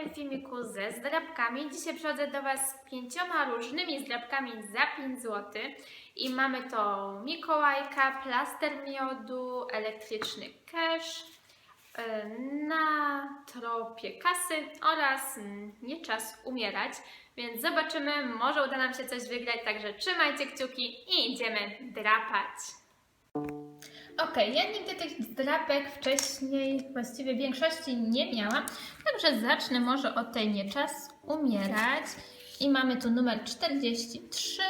kolejnym filmiku ze zdrabkami. Dzisiaj przychodzę do Was z pięcioma różnymi zdrabkami za 5 zł. I mamy to Mikołajka, plaster miodu, elektryczny cash, yy, na tropie kasy oraz nie czas umierać. Więc zobaczymy, może uda nam się coś wygrać, także trzymajcie kciuki i idziemy drapać. Okej, ja nigdy tych drapek wcześniej, właściwie większości nie miałam, także zacznę może od tej nie czas umierać. I mamy tu numer 43.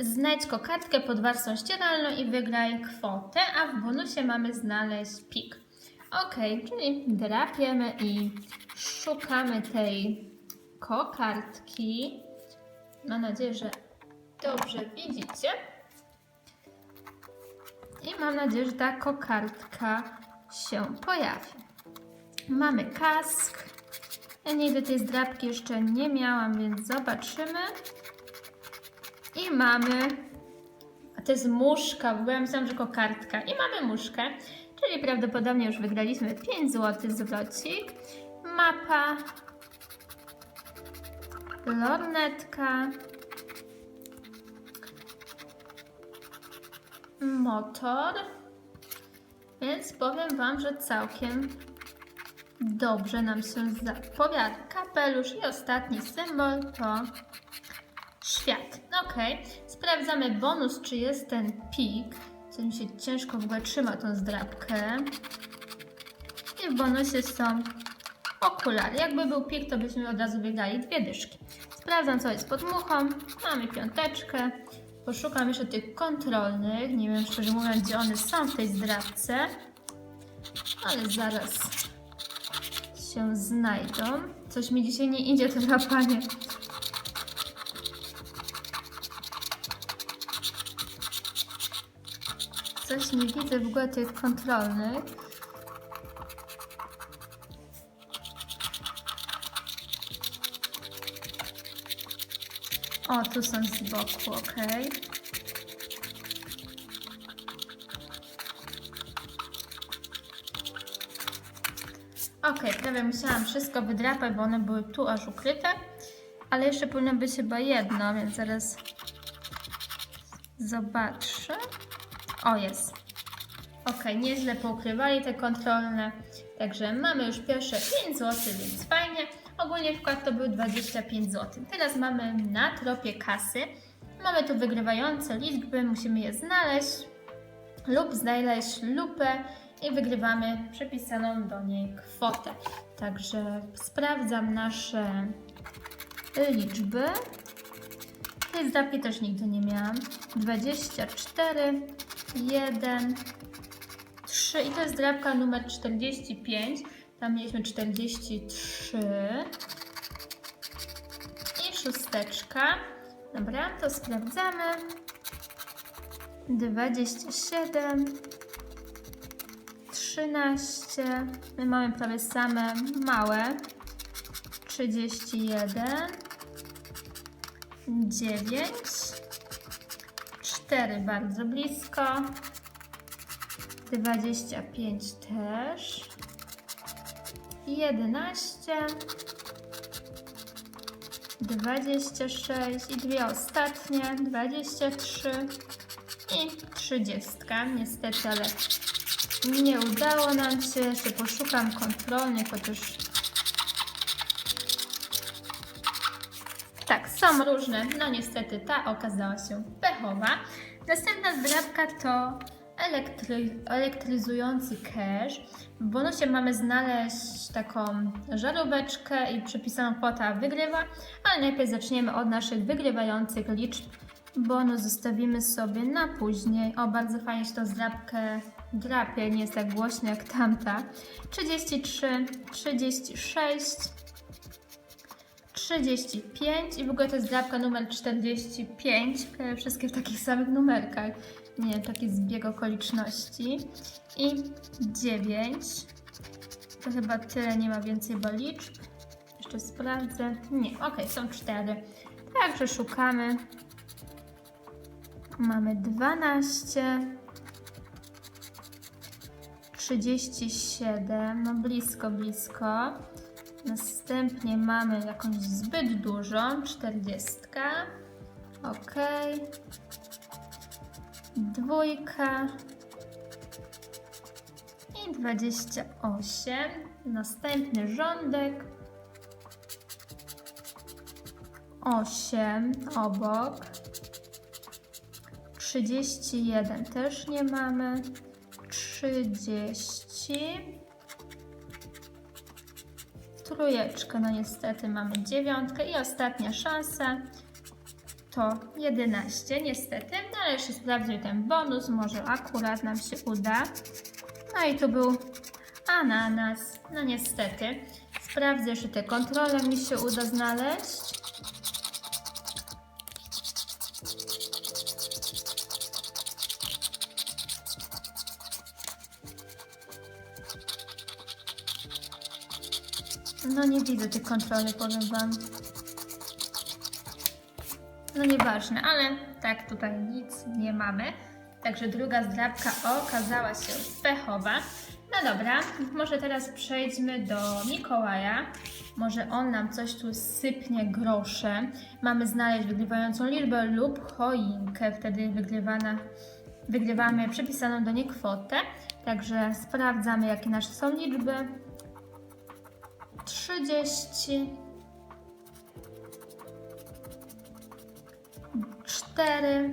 Znajdź kokardkę pod warstwą ścieralną i wygraj kwotę, a w bonusie mamy znaleźć pik. Okej, czyli drapiemy i szukamy tej kokardki. Mam nadzieję, że dobrze widzicie. I mam nadzieję, że ta kokardka się pojawi. Mamy kask. Ja nigdy tej zdrabki jeszcze nie miałam, więc zobaczymy. I mamy. A to jest muszka, w ogóle myślałam, że kokardka. I mamy muszkę, czyli prawdopodobnie już wygraliśmy 5 zł zwrocik. Mapa. Lornetka. Motor. Więc powiem Wam, że całkiem dobrze nam się zapowiada. Kapelusz i ostatni symbol to świat. Ok, sprawdzamy bonus, czy jest ten pik. Co mi się ciężko w ogóle trzyma tą zdrabkę. I w bonusie są okulary. Jakby był pik, to byśmy od razu wygrali dwie dyszki. Sprawdzam, co jest pod muchą. Mamy piąteczkę. Poszukam jeszcze tych kontrolnych. Nie wiem szczerze mówiąc, gdzie one są w tej zdrabce. Ale zaraz się znajdą. Coś mi dzisiaj nie idzie to drapanie. Coś nie widzę w ogóle tych kontrolnych. O, tu są z boku, ok. Ok, prawie musiałam wszystko wydrapać, bo one były tu aż ukryte. Ale jeszcze powinno być chyba jedno, więc zaraz zobaczę. O, jest. Ok, nieźle poukrywali te kontrolne. Także mamy już pierwsze 5 zł, więc fajnie. Ogólnie wkład to był 25 zł. Teraz mamy na tropie kasy. Mamy tu wygrywające liczby, musimy je znaleźć lub znaleźć lupę i wygrywamy przypisaną do niej kwotę. Także sprawdzam nasze liczby. Tej zdrapki też nigdy nie miałam. 24, 1, 3 i to jest drapka numer 45. Tam mieliśmy 43 i szósteczka. Dobra, to sprawdzamy. 27, 13. My mamy prawie same małe. 31, 9, 4 bardzo blisko. 25 też. 11, 26 i dwie ostatnie, 23 i 30. Niestety, ale nie udało nam się. Jeszcze poszukam kontrolnych, chociaż tak, są różne. No niestety ta okazała się pechowa. Następna zdrabka to elektry, elektryzujący cache. W bonusie mamy znaleźć taką żaróweczkę i przypisaną kwota wygrywa, ale najpierw zaczniemy od naszych wygrywających liczb. Bonus zostawimy sobie na później. O, bardzo fajnie się tą zdrabkę drapie, nie jest tak głośno jak tamta. 33, 36, 35 i w ogóle to jest drapka numer 45. e, Wszystkie w takich samych numerkach. Nie taki zbieg okoliczności. I 9. To chyba tyle, nie ma więcej bo liczb. Jeszcze sprawdzę. Nie, ok, są 4. Także szukamy. Mamy 12. 37, no blisko, blisko. Następnie mamy jakąś zbyt dużą, 40. Ok. Dwójka. I 28. Następny rządek. 8 obok. 31 też nie mamy. 30. Trójeczkę, no niestety mamy dziewiątkę i ostatnia szansa to 11, niestety, ale jeszcze sprawdzę ten bonus, może akurat nam się uda. No i tu był ananas, no niestety. Sprawdzę, czy te kontrole mi się uda znaleźć. No nie widzę tych kontroli, powiem Wam. No nieważne, ale tak tutaj nic nie mamy. Także druga zdrabka okazała się pechowa. No dobra, może teraz przejdźmy do Mikołaja. Może on nam coś tu sypnie grosze. Mamy znaleźć wygrywającą liczbę lub choinkę. Wtedy wygrywana, wygrywamy przypisaną do niej kwotę. Także sprawdzamy, jakie nasze są liczby. 30 4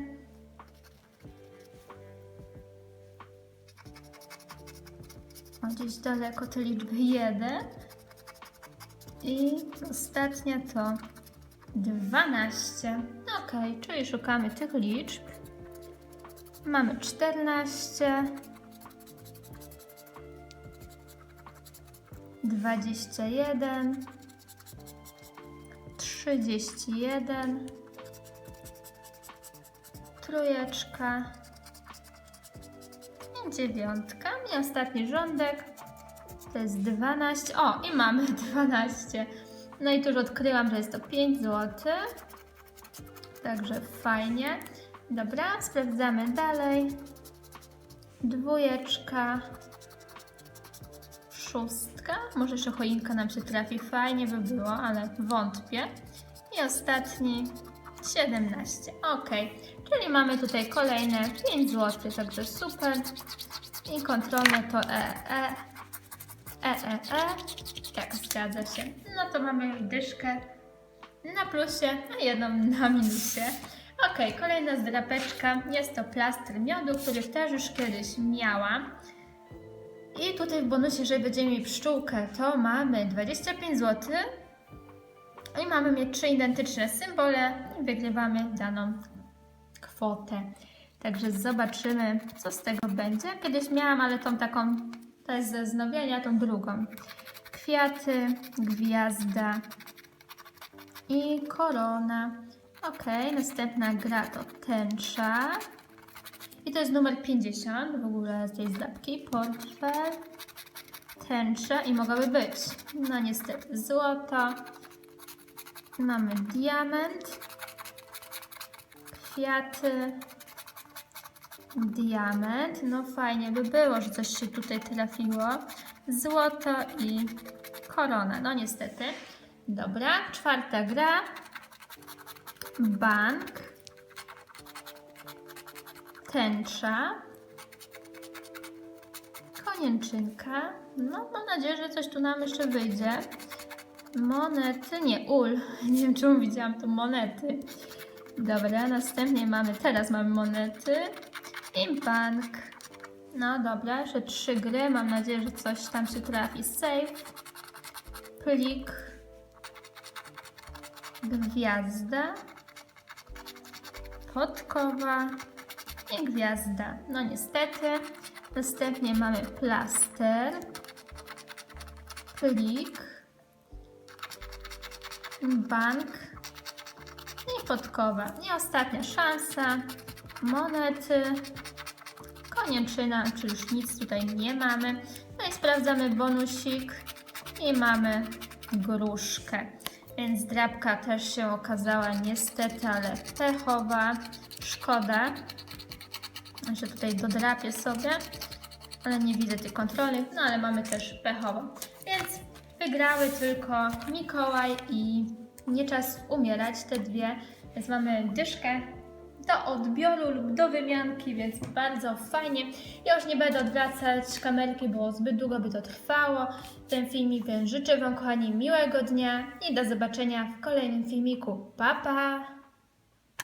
o, gdzieś daleko te liczby 1 i ostatnia to 12 ok, czyli szukamy tych liczb. Mamy 14 dwadzieścia jeden, trzydzieści jeden, trójeczka i dziewiątka. I ostatni rządek to jest 12. O, i mamy 12. No i tu już odkryłam, że jest to 5 zł. Także fajnie. Dobra, sprawdzamy dalej. Dwójeczka, szóstka. Może jeszcze choinka nam się trafi. Fajnie by było, ale wątpię. I ostatni 17. Ok, czyli mamy tutaj kolejne 5 zł, także super. I kontrolne to E, E, E, E. Tak, zgadza się. No to mamy dyszkę na plusie, a jedną na minusie. Ok, kolejna zdrapeczka. Jest to plaster miodu, który też już kiedyś miałam. I tutaj w bonusie, jeżeli będziemy mieli pszczółkę, to mamy 25 zł. I mamy mieć trzy identyczne symbole i wygrywamy daną kwotę. Także zobaczymy, co z tego będzie. Kiedyś miałam, ale tą taką, to jest ze znowienia, tą drugą. Kwiaty, gwiazda i korona. Ok, następna gra to tęcza. I to jest numer 50 w ogóle z tej zdabki. Portfel, tęcza i mogłaby być. No niestety złoto. Mamy diament, kwiaty, diament. No fajnie by było, że coś się tutaj trafiło. Złoto i korona. No niestety. Dobra, czwarta gra. Bank. Tęcza. Konieczynka. No, mam nadzieję, że coś tu nam jeszcze wyjdzie. Monety, nie, ul. Nie wiem, czemu widziałam tu monety. Dobra, następnie mamy, teraz mamy monety i bank. No dobra, jeszcze trzy gry. Mam nadzieję, że coś tam się trafi. Save, plik, gwiazda, podkowa i gwiazda. No niestety. Następnie mamy plaster, plik, bank i podkowa. I ostatnia szansa. Monety. Konieczna, czy już nic tutaj nie mamy. No i sprawdzamy bonusik. I mamy gruszkę. Więc drapka też się okazała niestety, ale pechowa. Szkoda. Jeszcze tutaj dodrapię sobie. Ale nie widzę tej kontroli. No ale mamy też pechową. Więc Wygrały tylko Mikołaj i Nie czas umierać, te dwie. Więc mamy dyszkę do odbioru lub do wymianki, więc bardzo fajnie. Ja już nie będę odwracać kamerki, bo zbyt długo by to trwało. Ten filmik, więc życzę Wam kochani miłego dnia i do zobaczenia w kolejnym filmiku. Pa, pa!